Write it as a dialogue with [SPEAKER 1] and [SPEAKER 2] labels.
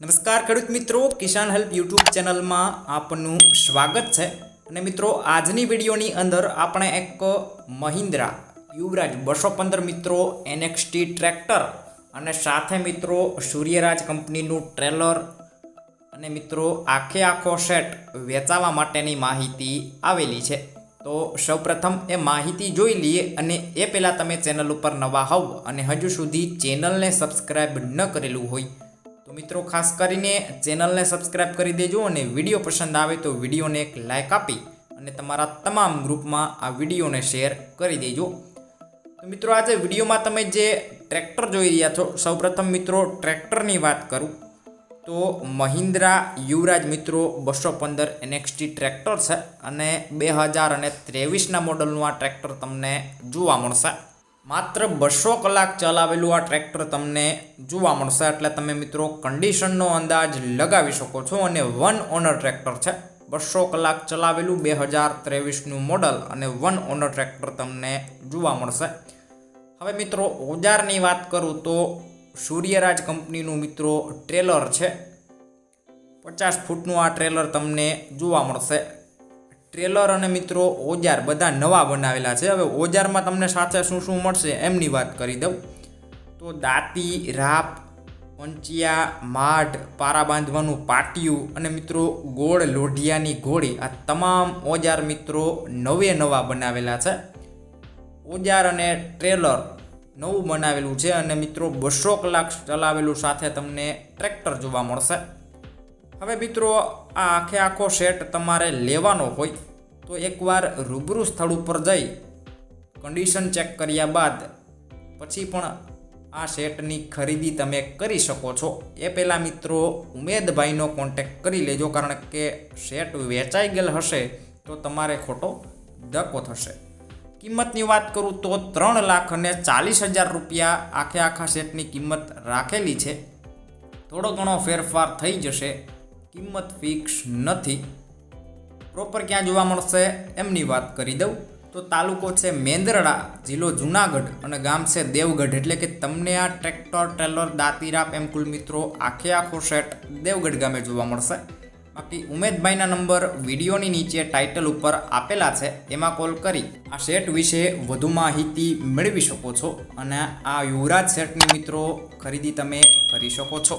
[SPEAKER 1] નમસ્કાર ખેડૂત મિત્રો, કિસાન હેલ્પ યુટ્યુબ ચેનલમાં આપનું સ્વાગત છે. અને મિત્રો, આજની વિડીયોની અંદર આપણે એક મહિન્દ્રા યુવરાજ બસો પંદર મિત્રો એનએક્સટી ટ્રેક્ટર અને સાથે મિત્રો સૂર્યરાજ કંપનીનું ટ્રેલર અને મિત્રો આખે આખો સેટ વેચાવા માટેની માહિતી આવેલી છે. તો સૌપ્રથમ એ માહિતી જોઈ લઈએ અને એ પહેલાં તમે ચેનલ ઉપર નવા હોવ અને હજુ સુધી ચેનલને સબસ્ક્રાઈબ ન કરેલું હોય મિત્રો, ખાસ કરીને ચેનલને સબસ્ક્રાઇબ કરી દેજો અને વીડિયો પસંદ આવે તો વિડીયોને એક લાઇક આપી અને તમારા તમામ ગ્રુપમાં આ વિડીયોને શેર કરી દેજો. તો મિત્રો, આજે વિડીયોમાં તમે જે ટ્રેક્ટર જોઈ રહ્યા છો, સૌપ્રથમ મિત્રો ટ્રેક્ટરની વાત કરું. તો મહિન્દ્રા યુવરાજ મિત્રો બસો પંદર એનએક્સટી ટ્રેક્ટર છે અને બે હજાર અને ત્રેવીસના મોડલનું આ ટ્રેક્ટર તમને જોવા મળશે. માત્ર બસો કલાક ચલાવેલું આ ટ્રેક્ટર તમને જોવા મળશે. એટલે તમે મિત્રો કન્ડિશનનો અંદાજ લગાવી શકો છો અને વન ઓનર ટ્રેક્ટર છે. બસો કલાક ચલાવેલું બે હજાર ત્રેવીસનું મોડલ અને વન ઓનર ટ્રેક્ટર તમને જોવા મળશે. હવે મિત્રો ઓજારની વાત કરું તો સૂર્યરાજ કંપનીનું મિત્રો ટ્રેલર છે. પચાસ ફૂટનું આ ટ્રેલર તમને જોવા મળશે. ટ્રેલર અને મિત્રો ઓજાર બધા નવા બનાવેલા છે. હવે ઓજારમાં તમને સાથે શું શું મળશે એમની વાત કરી દઉં. તો દાંતી, રાપ, પંચિયા, માઢ, પારા બાંધવાનું પાટિયું અને મિત્રો ગોળ લોઢિયાની ઘોડી આ તમામ ઓજાર મિત્રો નવે નવા બનાવેલા છે. ઓજાર અને ટ્રેલર નવું બનાવેલું છે અને મિત્રો બસો કલાક ચલાવેલું સાથે તમને ટ્રેક્ટર જોવા મળશે. હવે મિત્રો, આ આખે આખો સેટ તમારે લેવાનો હોય, તો એકવાર રૂબરૂ સ્થળ ઉપર જઈ કન્ડિશન ચેક કર્યા બાદ પછી પણ આ સેટની ખરીદી તમે કરી શકો છો. એ પહેલાં મિત્રો, ઉમેદભાઈનો કોન્ટેક કરી લેજો, કારણ કે સેટ વેચાઈ ગયેલ હશે તો તમારે ખોટો ધક્કો થશે. કિંમતની વાત કરું તો ત્રણ લાખ અને ચાલીસ હજાર રૂપિયા આખે આખા સેટની કિંમત રાખેલી છે. થોડો ઘણો ફેરફાર થઈ જશે. કિંમત ફિક્સ નથી. પ્રોપર ક્યાં જોવા મળશે એમની વાત કરી દઉં. તો તાલુકો છે મેંદરડા, જિલ્લો જુનાગઢ અને ગામ છે દેવગઢ. એટલે કે તમને આ ટ્રેક્ટર ટ્રેલર દાંતીરાપ એમ કુલ મિત્રો આખે આખો સેટ દેવગઢ ગામે જોવા મળશે. બાકી ઉમેદભાઈના નંબર વિડીયોની નીચે ટાઇટલ ઉપર આપેલા છે, એમાં કોલ કરી આ સેટ વિશે વધુ માહિતી મેળવી શકો છો. અને આ યુવરાજ સેટની મિત્રો ખરીદી તમે કરી શકો છો.